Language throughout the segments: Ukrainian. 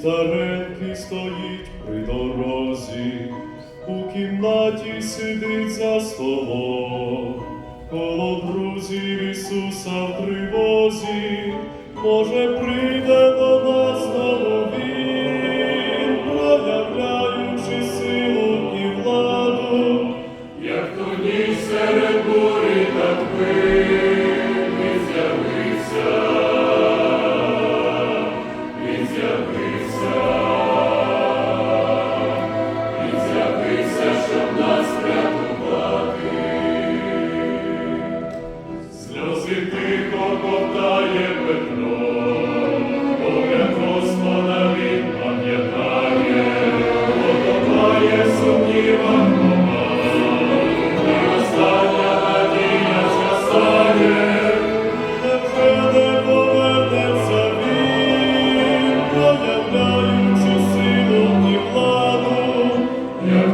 старенький стоїть при дорозі, у кімнаті сидить за столом, коло друзів Ісуса в тривозі, може, прийде до нас.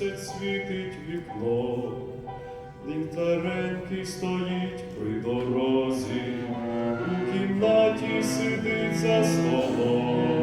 місяць світить вікно, ліхтаренький стоїть при дорозі, у кімнаті сидить за столом.